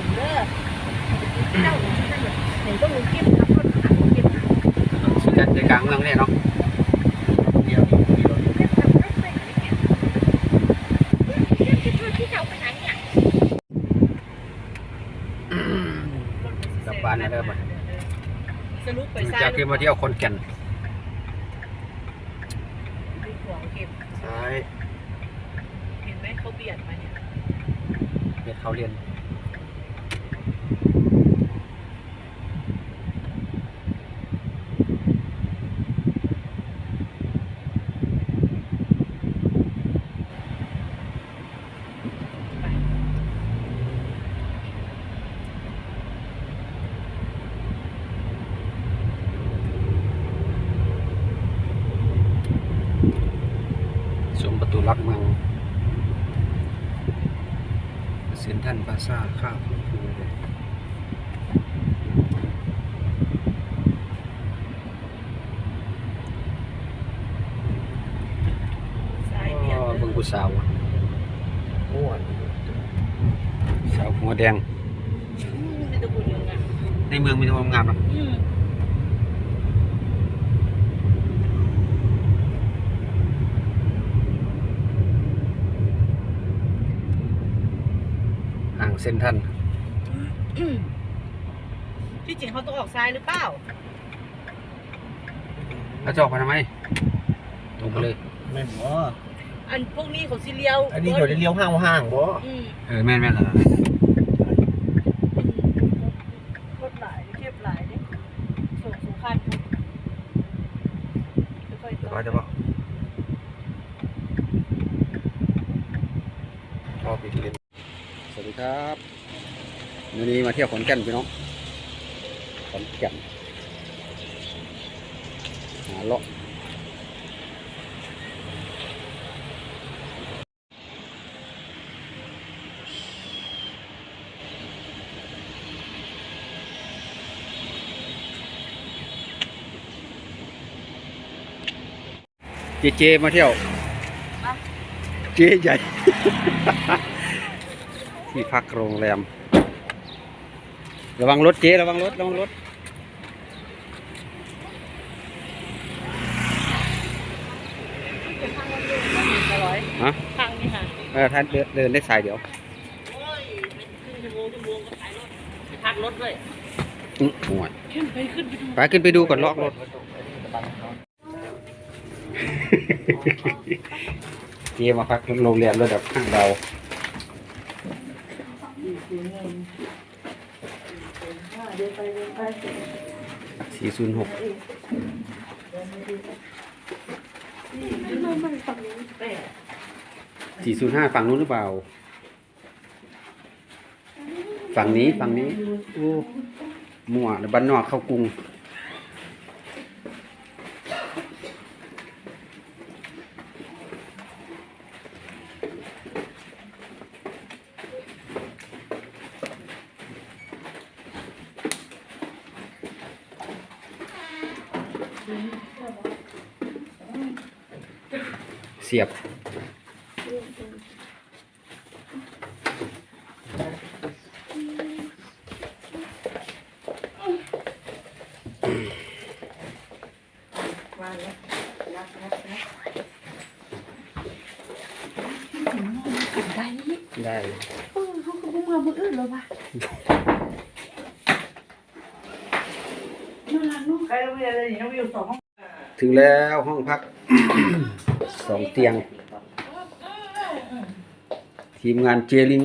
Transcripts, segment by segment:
มเด้อเจ้าเห็นก็มึงก็บขับรถขับเก็บชี้กันใจกลางเมืองเนี่ยเนาะเดียวเดียวเก็บขับรถไปไหนเนี่ยเก็บที่ช่วยที่เจ้าไปไหนเนี่ยกลับบ้านนะเด้อบัดสรุปไปซ้าจากที่มาเที่ยวคนแก่นดูห่วเก็บซ้ายเห็นไหมเขาเบียดมาเนี่ยเด็ดเขาเรียน ชมประตูลักเมือง เซนทรันพลาซ่าข้าวฟูฟูซ้ายเบียดเบิ่งผู้สาวอะสาวหัวแดงไม่ต้องพูดเรื่องอะในเมืองมีแต่ความงามเนาะอืม ห่าง เซนทรันที่จริงเขาต้องออกซ้ายหรือเปล่าแล้วจะออกไปทำไม ตรงไปเลย แม่นบ่อันพวกนี้เขาสิเลี้ยวอันนี้เขาจะเลี้ยวห้างห้างบ่ อืม เออแม่นแม่นแล้วรถหลายเทียบหลายดิส่งสุขันค่อยๆ จะ ต่อ ว่าจะบอกก็ปิดเลนสวัสดีครับ วันนี้มาเที่ยวขอนแก่นพี่น้องขอนแก่นหาเลาะเจเจมาเที่ยว เจใหญ่ ที่พักโรงแรม ระวังรถเจระวังรถระวังรถร้อยฮะทางนี่ค่ะเออท่านเดินเดินได้สายเดียวโอ้ยเป็นครึ่งชั่วโมงชั่วโมงก็ขายรถไปพักรถด้วยอื้อห่วยขึ้นไปขึ้นไปดูไปขึ้นไปดูก่อนล็อกรถเจมาพักโรงแรมระดับห้างเรา เดินไปเดินไปสี่ศูนย์หกขึ้นมามันฝั่งนี้แปดสี่ศูนย์ห้าฝั่งนู้นหรือเปล่า ฝั่งนี้ฝั่งนี้โอ้มั่วแล้วบ้านนอกเข้ากรุง เสียบมาแล้วรับรับรับได้ ได้ เออเขาก็บ่มาบ่อื่นแล้วว่ะน่า รักเนาะใครโรงเรียนอะไรนี่น้องวิวสองห้องถึงแล้วห้องพัก สองเตียง ทีมงานเจลิง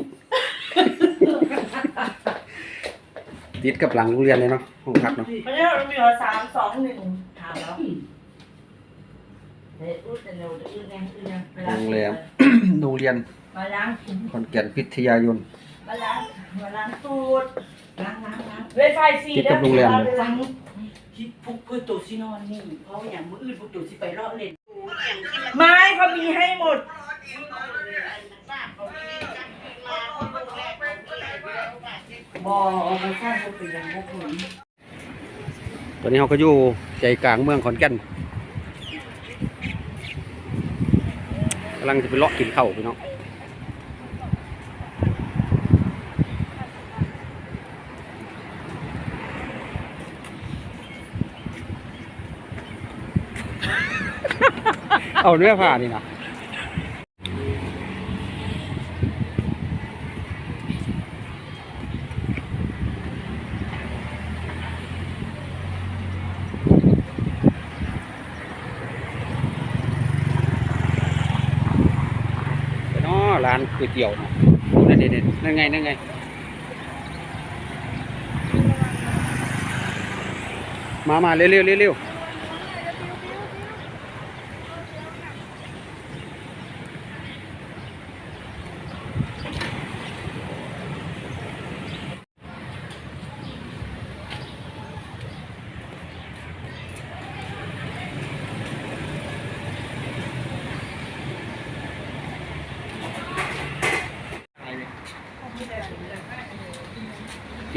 ติดกับหลังโรงเรียนเลยเนาะห้องพักเนาะเพราะฉะนั้นเรามีหัวสามสองหนึ่งถามแล้วเฮ้ยอู้แต่เร็วอื้อแรงอื้อแรงไปล้างโรงแรมโรงเรียนมาล้างขอนแก่นพิทยายนมาล้างมาล้างตูดล้างล้างล้างเว้ยไฟสีติดกับโรงแรมเลยล้าง ที่พวกเพื่อตัวซีนอนนี่ เพราะอย่างมืออื่นพวกตัวสิไปเลาะเล่นไม้เขามีให้หมด บอเอาไปสร้างพวกเป็นอย่างพวกผมตอนนี้เราก็อยู่ใจกลางเมืองขอนแก่นกำลังจะไปเลาะกินข้าวพี่น้อง เอาเนื้อผ้านี่นะเนาะร้านก๋วยเตี๋ยวเนาะนั่นเด็ดนั่นไงนั่นไงมามาเร็วเร็วเร็วเร็ว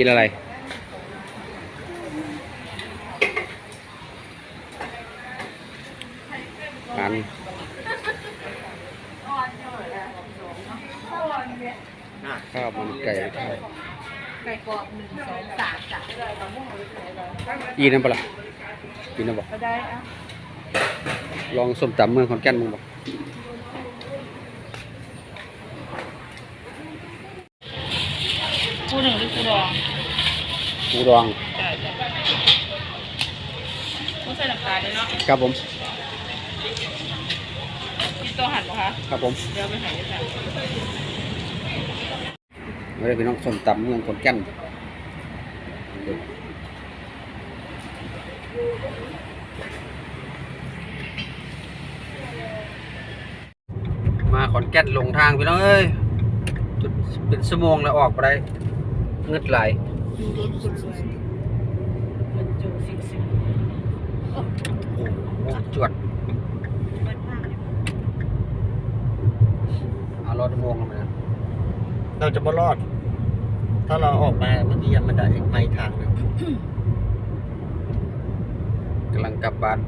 กินอะไรร้านข้าวมันไก่ข้าวไก่กรอบหนึ่งสองสามจ้ะอีนั่นปะล่ะอีนั่นบอกก็ได้อะลองส้มตำเมืองขอนแก่นมึงบอกคู่หนึ่งหรือคู่รอง ปูดองใช่ใช่ต้องใส่น้ำตาลด้วยเนาะครับผมกินตัวหั่นปะคะ ครับผมเดี๋ยวไปหายด้วยกันไม่ได้พี่น้องส้มตำเมืองขอนแก่นมาขอนแก่นลงทางพี่น้องเอ้ยจุดเป็นชั่วโมงแล้วออกไปได้เงึดไหล วยมันจูซิกซิกโอ้โหจวดมันมากเอารถโมงลงไปนะเราจะไม่รอด ถ้าเราออกมาเมื่อกี้มันจะอีกไม่ทางหนึ่งกำลังกลับบ้าน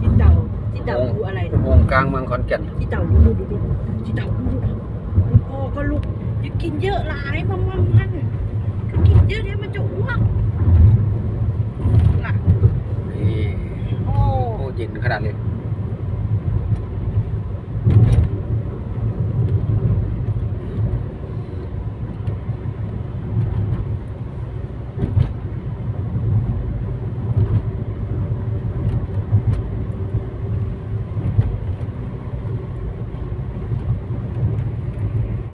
ที่เต่าที่ เต่าดูอะไรอุโมงค์กลางเมืองขอนแก่นที่เต่าดูดูดูดูที่เต่าดูดูพ่อก็ลุกจะกินเยอะหลายมันมันมันกินเยอะเดี๋ยวมันจะอ้วกน่ะนี่โอ้ โอ้เย็นขนาดเลยโ